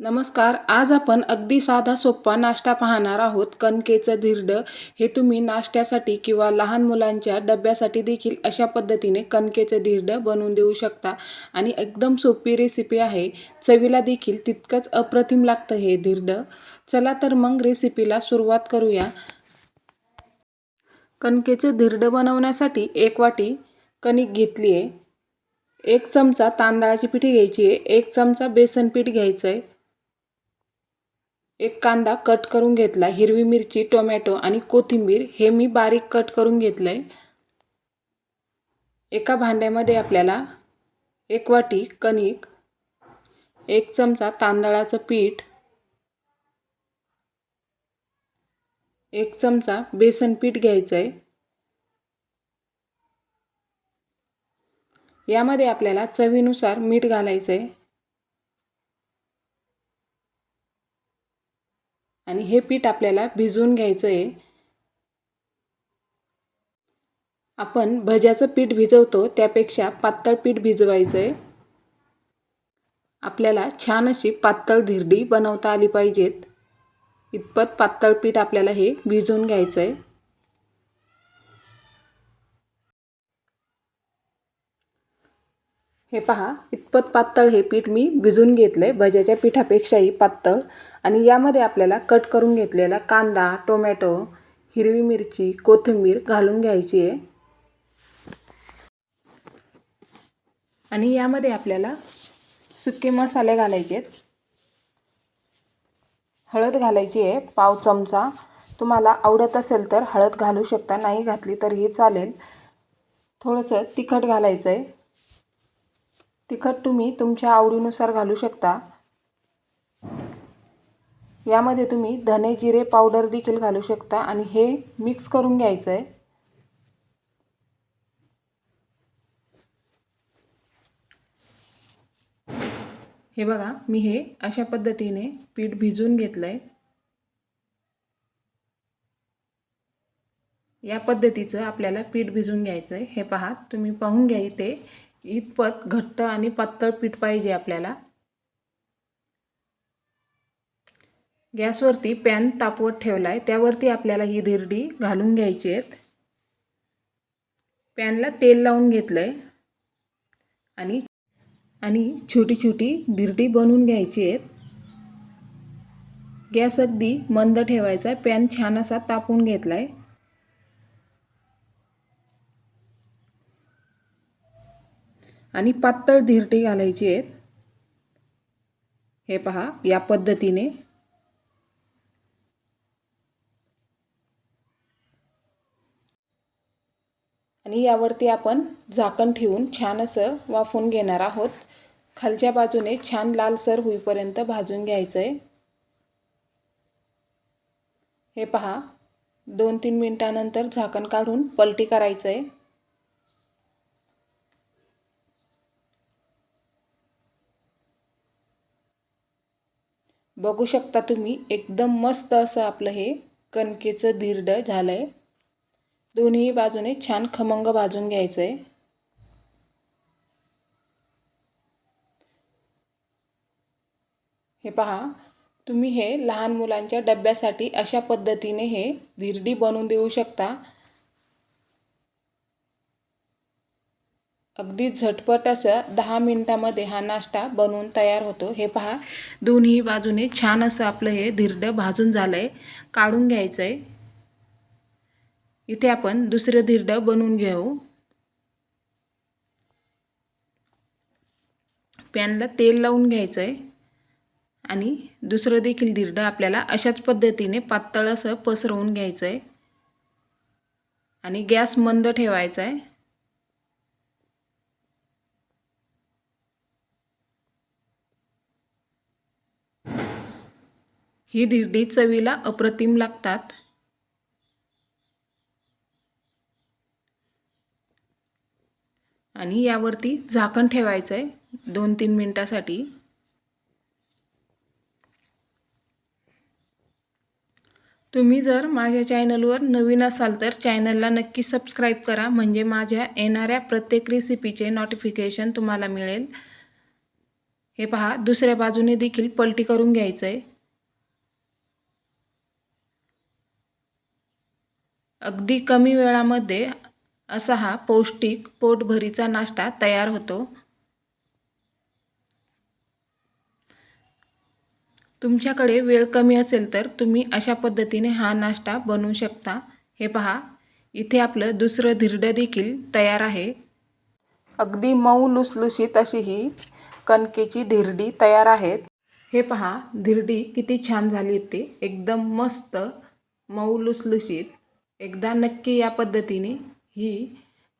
नमस्कार आज आपण अगदी साधा सोप्पा नाश्ता पाहणार आहोत. कणकेचं धिरडं हे तुम्ही नाश्त्यासाठी किंवा लहान मुलांच्या डब्यासाठी देखील अशा पद्धतीने कणकेचं धिरडं बनवून देऊ शकता. आणि एकदम सोपी रेसिपी आहे. चवीला देखील तितकंच अप्रतिम लागतं हे धिरडं. चला तर मग रेसिपीला सुरुवात करूया. कणकेचं धिरडं बनवण्यासाठी एक वाटी कणिक घेतली आहे एक चमचा तांदळाची पिठी घ्यायची आहे. एक चमचा बेसन पीठ घ्यायचं आहे एक कांदा कट करून घेतला हिरवी मिरची टोमॅटो आणि कोथिंबीर हे मी बारीक कट करून घेतलं आहे एका भांड्यामध्ये आपल्याला एक वाटी कणिक एक चमचा तांदळाचं पीठ एक चमचा बेसन पीठ घ्यायचं आहे यामध्ये आपल्याला चवीनुसार मीठ घालायचं आहे आणि हे पीठ आपल्याला भिजवून घ्यायचं आहे आपण भज्याचं पीठ भिजवतो त्यापेक्षा पातळ पीठ भिजवायचं आहे आपल्याला छान अशी पातळ धिरडी बनवता आली पाहिजेत. इतपत पातळ पीठ आपल्याला हे भिजवून घ्यायचं आहे हे पहा इतपत पातळ हे पीठ मी भिजून घेतलं आहे भज्याच्या पिठापेक्षाही पातळ. आणि यामध्ये आपल्याला कट करून घेतलेला कांदा टोमॅटो हिरवी मिरची कोथिंबीर घालून घ्यायची आहे. आणि यामध्ये आपल्याला सुके मसाले घालायचे आहेत. हळद घालायची आहे पाव चमचा. तुम्हाला आवडत असेल तर हळद घालू शकता नाही घातली तरीही चालेल. थोडंसं तिखट घालायचं आहे तिखट तुम्ही तुमच्या आवडीनुसार घालू शकता. यामध्ये तुम्ही धने जिरे पावडर देखील घालू शकता आणि हे मिक्स करून घ्यायचं आहे हे बघा मी हे अशा पद्धतीने पीठ भिजून घेतलं आहे या पद्धतीचं आपल्याला पीठ भिजून घ्यायचं आहे हे पहा तुम्ही पाहून घ्या इथे. इतपत घट्ट आणि पातळ पीठ पाहिजे आपल्याला. गॅसवरती पॅन तापवत ठेवला आहे त्यावरती आपल्याला ही धिरडी घालून घ्यायची आहेत. पॅनला तेल लावून घेतलं आहे आणि आणि छोटी छोटी धिरडी बनवून घ्यायची आहेत. गॅस अगदी मंद ठेवायचा आहे पॅन छान असा तापून घेतला आहे आणि पातळ धिरडी घालायची आहेत. हे पहा या पद्धतीने. आणि यावरती आपण झाकण ठेवून छान असं वाफून घेणार आहोत. खालच्या बाजूने छान लालसर होईपर्यंत भाजून घ्यायचं आहे हे पहा दोन तीन मिनटानंतर झाकण काढून पलटी करायचं आहे बघू शकता तुम्ही एकदम मस्त असं आपलं हे कणकेचं धिरड झालं आहे दोन्ही बाजूने छान खमंग भाजून घ्यायचं आहे हे पहा तुम्ही हे लहान मुलांच्या डब्यासाठी अशा पद्धतीने हे धिरडी बनवून देऊ शकता. अगदी झटपट असं दहा मिनटामध्ये हा नाश्ता बनवून तयार होतो. हे पहा दोन्ही बाजूने छान असं आपलं हे धिरडं भाजून झालं आहे काढून घ्यायचं आहे इथे आपण दुसरं धिरडं बनवून घेऊ. पॅनला तेल लावून घ्यायचं आहे आणि दुसरं देखील धिरडं आपल्याला अशाच पद्धतीने पातळ असं पसरवून घ्यायचं आहे आणि गॅस मंद ठेवायचा आहे ही धिरडी चवीला अप्रतिम लागतात. आणि यावरती झाकण ठेवायचं आहे दोन तीन मिनटासाठी. तुम्ही जर माझ्या चॅनलवर नवीन असाल तर चॅनलला नक्की सबस्क्राईब करा म्हणजे माझ्या येणाऱ्या प्रत्येक रेसिपीचे नोटिफिकेशन तुम्हाला मिळेल. हे पहा दुसऱ्या बाजूने देखील पलटी करून घ्यायचं आहे अगदी कमी वेळामध्ये असा हा पौष्टिक पोटभरीचा नाश्ता तयार होतो. तुमच्याकडे वेळ कमी असेल तर तुम्ही अशा पद्धतीने हा नाश्ता बनवू शकता. हे पहा इथे आपलं दुसरं धिरडं देखील तयार आहे. अगदी मऊ लुसलुशीत अशी ही कणकेची धिरडी तयार आहेत हे पहा धिरडी किती छान झाली ते. एकदम मस्त मऊ लुसलुशीत. एकदा नक्की या पद्धतीने ही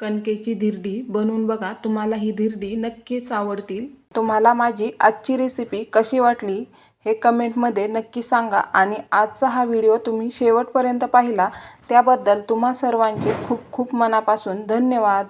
कणकेची धिरडी बनवून बघा. तुम्हाला ही धिरडी नक्कीच आवडतील. तुम्हाला माझी आजची रेसिपी कशी वाटली हे कमेंटमध्ये नक्की सांगा आणि आजचा हा व्हिडिओ तुम्ही शेवटपर्यंत पाहिला त्याबद्दल तुम्हा सर्वांचे खूप खूप मनापासून धन्यवाद.